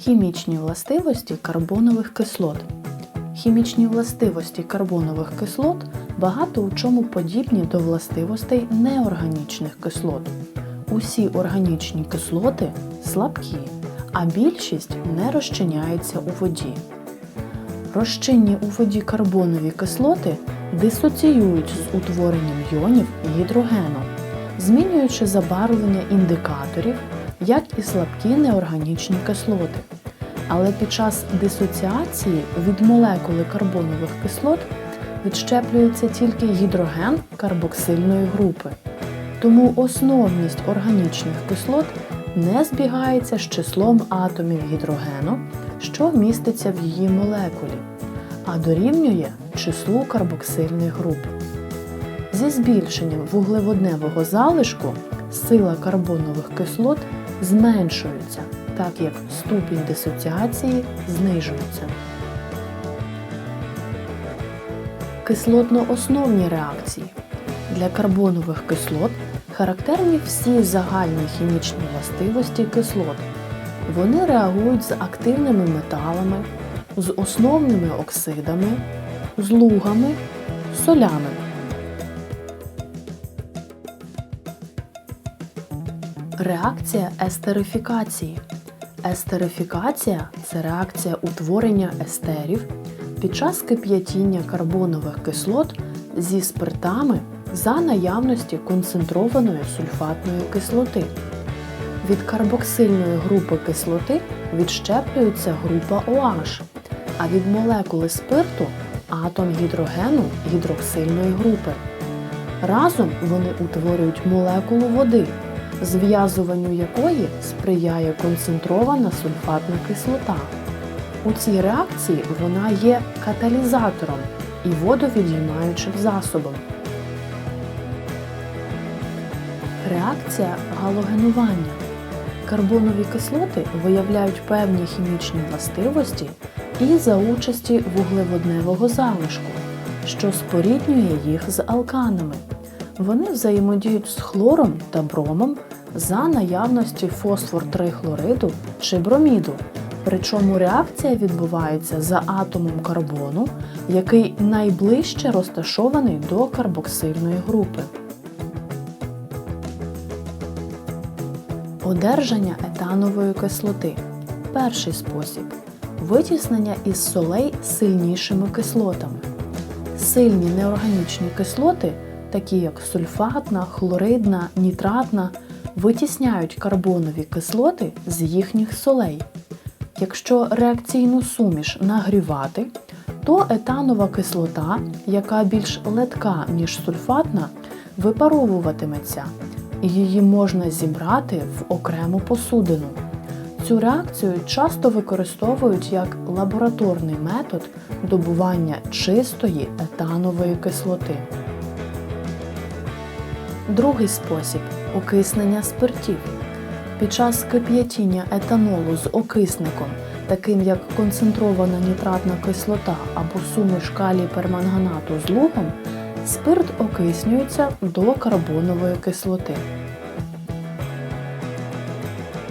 Хімічні властивості карбонових кислот. Хімічні властивості карбонових кислот багато у чому подібні до властивостей неорганічних кислот. Усі органічні кислоти слабкі, а більшість не розчиняється у воді. Розчинні у воді карбонові кислоти дисоціюють з утворенням йонів гідрогену, змінюючи забарвлення індикаторів, як і слабкі неорганічні кислоти. Але під час дисоціації від молекули карбонових кислот відщеплюється тільки гідроген карбоксильної групи. Тому основність органічних кислот не збігається з числом атомів гідрогену, що міститься в її молекулі, а дорівнює числу карбоксильних груп. Зі збільшенням вуглеводневого залишку сила карбонових кислот зменшується, так як ступінь дисоціації знижується. Кислотно-основні реакції. Для карбонових кислот характерні всі загальні хімічні властивості кислот. Вони реагують з активними металами, з основними оксидами, з лугами, солями. Реакція естерифікації. Естерифікація це реакція утворення естерів під час кип'ятіння карбонових кислот зі спиртами за наявності концентрованої сульфатної кислоти. Від карбоксильної групи кислоти відщеплюється група OH, а від молекули спирту атом гідрогену гідроксильної групи. Разом вони утворюють молекулу води, зв'язуванню якої сприяє концентрована сульфатна кислота. У цій реакції вона є каталізатором і водовідіймаючим засобом. Реакція галогенування. Карбонові кислоти виявляють певні хімічні властивості і за участі вуглеводневого залишку, що споріднює їх з алканами. Вони взаємодіють з хлором та бромом за наявності фосфор 3 хлориду чи броміду. Причому реакція відбувається за атомом карбону, який найближче розташований до карбоксильної групи. Одержання етанової кислоти. Перший спосіб витіснення із солей сильнішими кислотами. Сильні неорганічні кислоти, такі як сульфатна, хлоридна, нітратна, витісняють карбонові кислоти з їхніх солей. Якщо реакційну суміш нагрівати, то етанова кислота, яка більш летка, ніж сульфатна, випаровуватиметься, і її можна зібрати в окрему посудину. Цю реакцію часто використовують як лабораторний метод добування чистої етанової кислоти. Другий спосіб окиснення спиртів. Під час кип'ятіння етанолу з окисником, таким як концентрована нітратна кислота або суміш калій перманганату з лугом, спирт окиснюється до карбонової кислоти.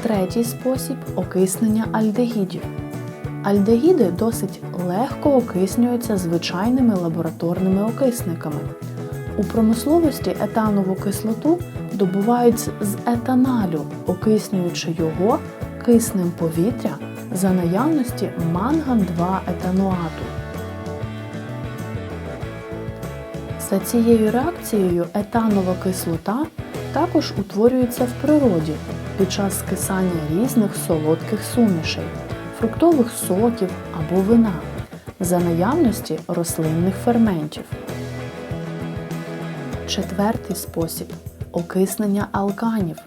Третій спосіб окиснення альдегідів. Альдегіди досить легко окиснюються звичайними лабораторними окисниками. У промисловості етанову кислоту добувають з етаналю, окиснюючи його киснем повітря за наявності манган-2 етаноату. За цією реакцією етанова кислота також утворюється в природі під час скисання різних солодких сумішей, фруктових соків або вина за наявності рослинних ферментів. Четвертий спосіб окиснення алканів.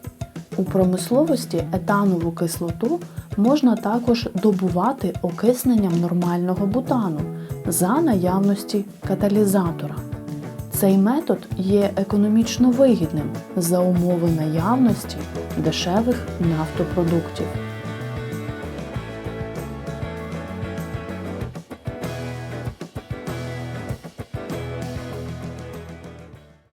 У промисловості етанову кислоту можна також добувати окисненням нормального бутану за наявності каталізатора. Цей метод є економічно вигідним за умови наявності дешевих нафтопродуктів.